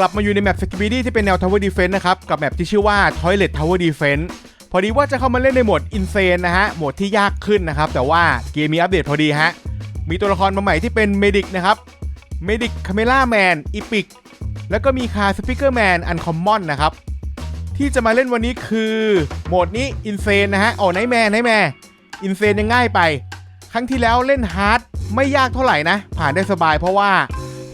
กลับมาอยู่ในแมปสกิบิดี้ที่เป็นแนว Tower Defense นะครับ กับแมปที่ชื่อว่า Toilet Tower Defense พอดีว่าจะเข้ามาเล่นในโหมด Insane นะฮะ โหมดที่ยากขึ้นนะครับ แต่ว่าเกมมีอัปเดตพอดีฮะ มีตัวละครมาใหม่ที่เป็น Medic นะครับ Medic Camera Man Epic แล้วก็มีคา Speaker Man Uncommon นะครับ ที่จะมาเล่นวันนี้คือโหมดนี้ Insane นะฮะโอ้ไนแมนไนแมน Insane ยังง่ายไป ครั้งที่แล้วเล่นฮาร์ดไม่ยากเท่าไหร่นะ ผ่านได้สบายเพราะว่า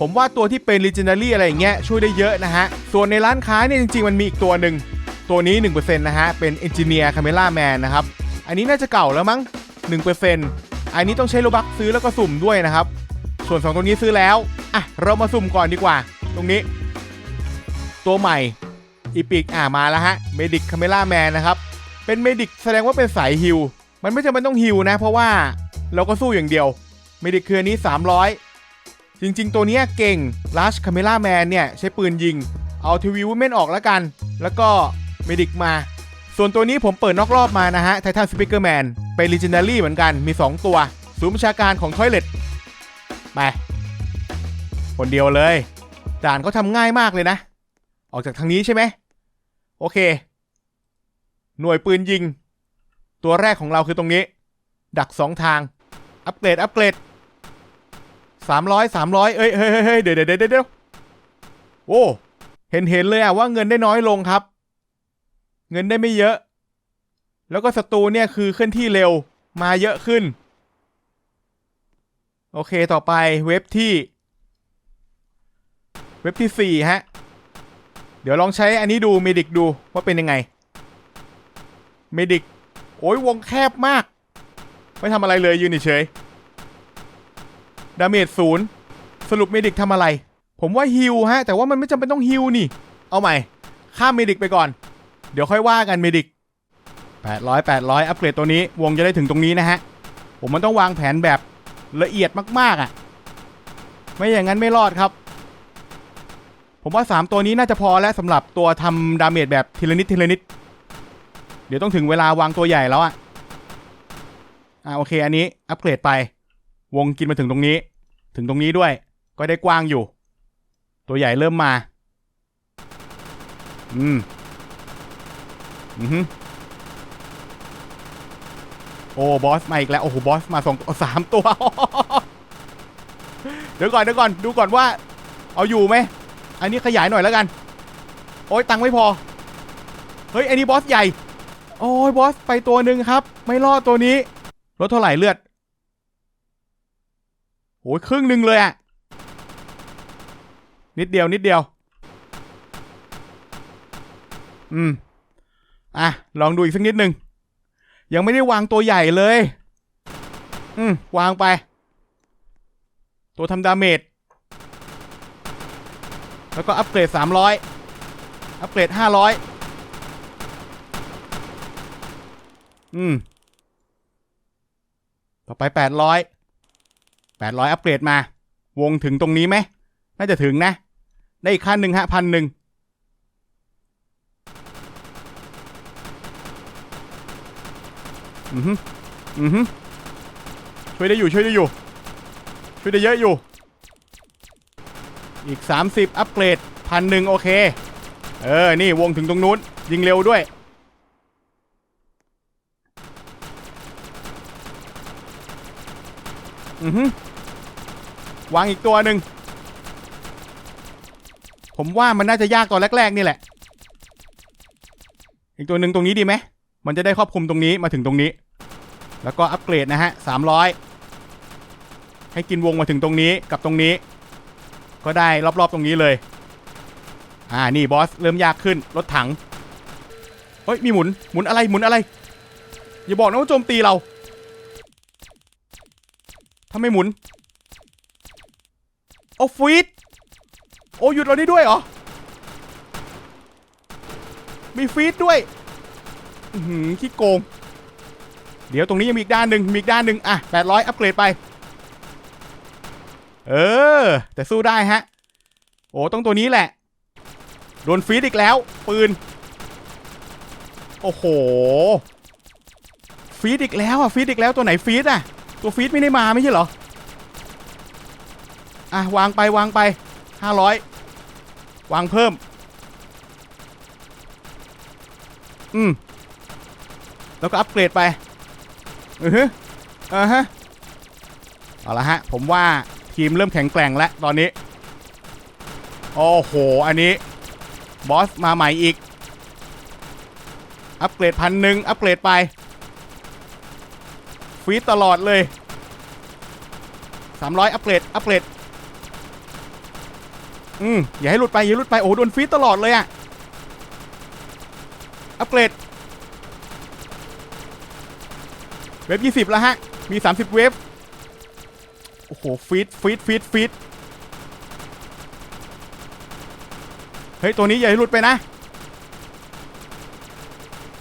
ผมว่าตัวที่เป็น Legendary อะไรอย่างเงี้ยช่วยได้เยอะนะฮะ ส่วนในร้านค้าเนี่ยจริงๆ มันมีอีกตัวหนึ่งตัวนี้ 1%นะฮะ เป็น Engineer Camera Man นะครับ อันนี้น่าจะเก่าแล้วมั้ง 1%อันนี้ต้องใช้โลบักซื้อแล้วก็สุ่มด้วยนะครับ ส่วน 2 ตัวนี้ซื้อแล้ว อะ เรามาสุ่มก่อนดีกว่า ตรงนี้ ตัวใหม่อีพิกอ่ามาแล้วฮะ Medic Camera Man นะครับ เป็น Medic แสดงว่าเป็นสายฮิลมันไม่จำเป็นต้องฮิลนะ เพราะว่าเราก็สู้อย่างเดียว Medic คืออันนี้ 300 จริง ๆ ตัวเนี้ยเก่ง Large Camera Man เนี่ยใช้ปืนยิง เอาทีวีวูแมนออกแล้วกัน แล้วก็ Medic มา ส่วนตัวนี้ผมเปิดนอกรอบมานะฮะ Titan Speaker Man เป็น Legendary เหมือนกันมี 2 ตัวศูนย์ประชาการของ Toilet ไป คนเดียวเลย ด่านเขาทำง่ายมากเลยนะ ออกจากทางนี้ใช่ไหม โอเค หน่วยปืนยิง ตัวแรกของเราคือตรงนี้ ดักสองทาง อัปเกรด อัปเกรด สามร้อยสามร้อยเอ้ยเฮ้ยเฮ้ยเดี๋ยวเดี๋ยวเดี๋ยวโอ้เห็นเห็นเลยอะว่าเงินได้น้อยลงครับ เงินได้ไม่เยอะ แล้วก็ศัตรูเนี่ยคือเคลื่อนที่เร็วมาเยอะขึ้น โอเคต่อไปเว็บที่ เว็บที่สี่ฮะ เดี๋ยวลองใช้อันนี้ดูเมดิกดูว่าเป็นยังไงเมดิกโอ้ยวงแคบมาก ไม่ทำอะไรเลยยืนเฉย ดาเมจศูนย์สรุปเมดิกทำอะไร ผมว่าฮิวฮะ แต่ว่ามันไม่จำเป็นต้องฮิวนี่ เอาใหม่ ข้ามเมดิกไปก่อน เดี๋ยวค่อยว่ากันเมดิก800 800 อัปเกรดตัวนี้ วงจะได้ถึงตรงนี้นะฮะ ผมมันต้องวางแผนแบบละเอียดมาก ๆอะ ไม่อย่างนั้นไม่รอดครับ ผมว่า 3 ตัวนี้น่าจะพอแล้วสำหรับตัวทำดาเมจแบบทีละนิดทีละนิด เดี๋ยวต้องถึงเวลาวางตัวใหญ่แล้วอะอะโอเค อันนี้อัปเกรดไป วงกินมาถึงตรงนี้ ถึงตรงนี้ด้วย ก็ได้กว้างอยู่ ตัวใหญ่เริ่มมา อืม อือฮึโอ้ บอสมาอีกแล้ว โอ้โห บอสมาสองสามตัว เดี๋ยวก่อน เดี๋ยวก่อน ดูก่อนว่า เอาอยู่ไหม อันนี้ขยายหน่อยแล้วกัน โอ้ยตังค์ไม่พอ เฮ้ย อันนี้บอสใหญ่ โอ้ย บอสไปตัวหนึ่งครับ ไม่รอดตัวนี้ ลดเท่าไหร่เลือด โอ้ยครึ่งหนึ่งเลยอะนิดเดียวนิดเดียว อืม อะ ลองดูอีกสักนิดหนึ่ง ยังไม่ได้วางตัวใหญ่เลย อืม วางไป ตัวทำดาเมจ แล้วก็อัปเกรด 300 อัปเกรด 500 อืม ต่อไป 800 800 อัปเกรดมา วงถึงตรงนี้ไหม น่าจะถึงนะ ได้อีกขั้นหนึ่งฮะพันหนึ่งอือฮึอือฮึช่วยได้อยู่ช่วยได้อยู่ ช่วยได้เยอะอยู่ อีก 30 อัปเกรดพันหนึ่งโอเค เออ นี่วงถึงตรงนู้น ยิงเร็วด้วยอือฮึ วางอีกตัวหนึ่งผมว่ามันน่าจะยากตอนแรกๆนี่แหละ อีกตัวหนึ่งตรงนี้ดีไหม มันจะได้ครอบคลุมตรงนี้มาถึงตรงนี้ แล้วก็อัปเกรดนะฮะ300ให้กินวงมาถึงตรงนี้กับตรงนี้ ก็ได้รอบๆตรงนี้เลย อ่า นี่บอส เริ่มยากขึ้น รถถังเฮ้ย มีหมุน หมุนอะไร หมุนอะไร อย่าบอกนะว่าโจมตีเราทำไม่หมุน โอ้ฟีดโอ้หยุดเราได้ด้วยเหรอ มีฟีดด้วยหือขี้โกง เดี๋ยวตรงนี้ยังมีอีกด้านหนึ่งมีอีกด้านหนึ่งอะ800 อัปเกรดไป เออ แต่สู้ได้ฮะ โอ้ต้องตัวนี้แหละ โดนฟีดอีกแล้ว ปืน โอ้โห ฟีดอีกแล้วอะฟีดอีกแล้วตัวไหนฟีดอะ ตัวฟีดไม่ได้มาไม่ใช่เหรอ อะวางไปวางไป500วางเพิ่ม อืม แล้วก็อัปเกรดไปอือฮึอ่าฮะ เอาละฮะ ผมว่าทีมเริ่มแข็งแกร่งแล้วตอนนี้ โอ้โห อันนี้ บอสมาใหม่อีก อัปเกรดพันหนึ่งอัปเกรดไป ฟีดตลอดเลย 300 อัปเกรด อัปเกรด อืมอย่าให้หลุดไปอย่าให้หลุดไปโอ้โดนฟีดตลอดเลยอะอัปเกรด เว็บ20แล้วฮะ มี 30 เว็บโอ้โหฟีดฟีดฟีดฟีดเฮ้ย ตัวนี้อย่าให้หลุดไปนะ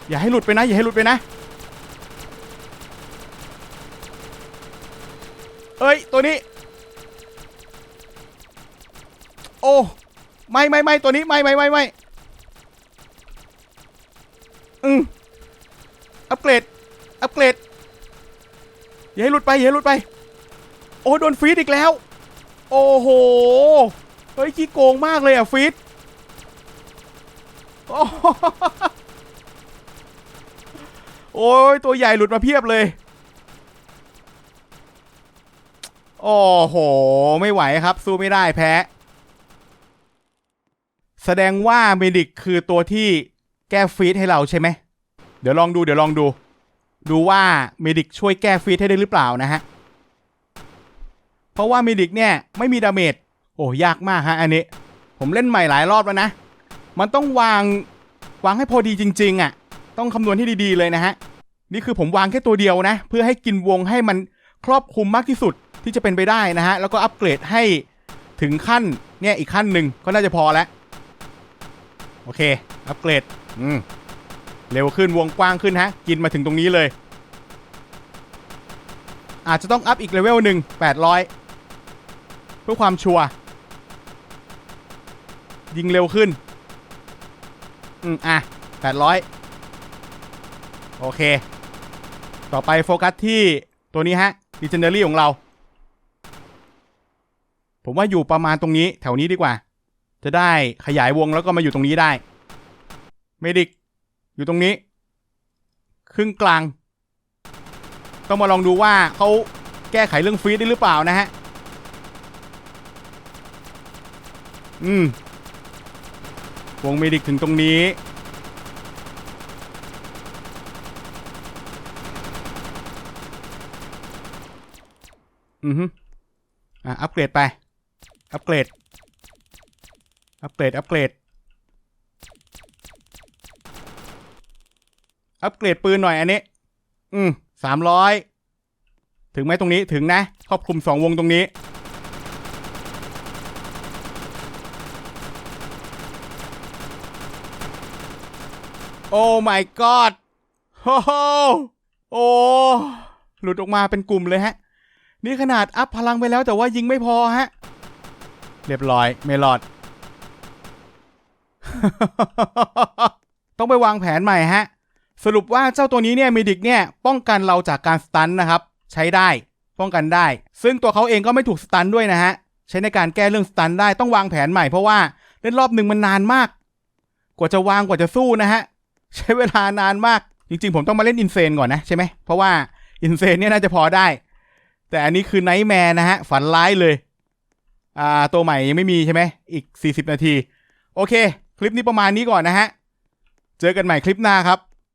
อย่าให้หลุดไปนะ อย่าให้หลุดไปนะ เอ้ย ตัวนี้ โอ้ไม่ไม่ไม่ตัวนี้ไม่ไม่ไม่ไม่อืมอัปเกรดอัปเกรดอย่าให้หลุดไปอย่าให้หลุดไป โอ้โดนฟีดอีกแล้ว โอ้โหเฮ้ยขี้โกงมากเลยอะฟีดโอ้โหโอ้ยตัวใหญ่หลุดมาเพียบเลย โอ้โห ไม่ไหวครับ สู้ไม่ได้แพ้ แสดงว่าเมดิกคือตัวที่แก้ฟีดให้เราใช่ไหม เดี๋ยวลองดูเดี๋ยวลองดู ดูว่าเมดิกช่วยแก้ฟีดให้ได้หรือเปล่านะฮะ เพราะว่าเมดิกเนี่ยไม่มีดาเมจ โอ้ยากมากฮะอันนี้ ผมเล่นใหม่หลายรอบแล้วนะ มันต้องวางวางให้พอดีจริง ๆอะ ต้องคำนวณให้ดีๆเลยนะฮะ นี่คือผมวางแค่ตัวเดียวนะ เพื่อให้กินวงให้มันครอบคลุมมากที่สุดที่จะเป็นไปได้นะฮะ แล้วก็อัปเกรดให้ถึงขั้นเนี่ยอีกขั้นหนึ่งก็น่าจะพอแล้ว โอเค อัปเกรด อืม เร็วขึ้นวงกว้างขึ้นฮะ กินมาถึงตรงนี้เลย อาจจะต้องอัพอีกเลเวลหนึ่งแปดร้อยเพื่อความชัวร์ยิงเร็วขึ้น อืม อะแปดร้อยโอเค ต่อไปโฟกัสที่ตัวนี้ฮะ Legendary ของเรา ผมว่าอยู่ประมาณตรงนี้แถวนี้ดีกว่า จะได้ขยายวงแล้วก็มาอยู่ตรงนี้ได้เมดิกอยู่ตรงนี้ ครึ่งกลาง ต้องมาลองดูว่าเขาแก้ไขเรื่องฟีดได้หรือเปล่านะฮะ อืม วงเมดิกถึงตรงนี้อือฮึอะอัปเกรดไป อัปเกรด อัปเกรด อัปเกรด อัปเกรดปืนหน่อยอันนี้ อืมสามร้อย ถึงไหมตรงนี้ ถึงนะ ครอบคลุมสองวงตรงนี้ โอ้ my god โอ้โหโอ้ หลุดออกมาเป็นกลุ่มเลยฮะ นี่ขนาดอัพพลังไปแล้วแต่ว่ายิงไม่พอฮะ เรียบร้อย ไม่รอด ต้องไปวางแผนใหม่ฮะ สรุปว่าเจ้าตัวนี้เนี่ยมิดิกเนี่ยป้องกันเราจากการสตันนะครับ ใช้ได้ป้องกันได้ ซึ่งตัวเขาเองก็ไม่ถูกสตันด้วยนะฮะ ใช้ในการแก้เรื่องสตันได้ต้องวางแผนใหม่เพราะว่าเล่นรอบหนึ่งมันนานมาก กว่าจะวางกว่าจะสู้นะฮะ ใช้เวลานานมาก จริงๆ ผมต้องมาเล่นอินเซนก่อนนะใช่ไหมเพราะว่าอินเซนเนี่ยน่าจะพอได้ แต่อันนี้คือไนท์แมร์นะฮะฝันร้ายเลยอ่าตัวใหม่ยังไม่มีใช่ไหมอีก 40 นาที โอเค คลิปนี้ประมาณนี้ก่อนนะฮะ เจอกันใหม่คลิปหน้าครับ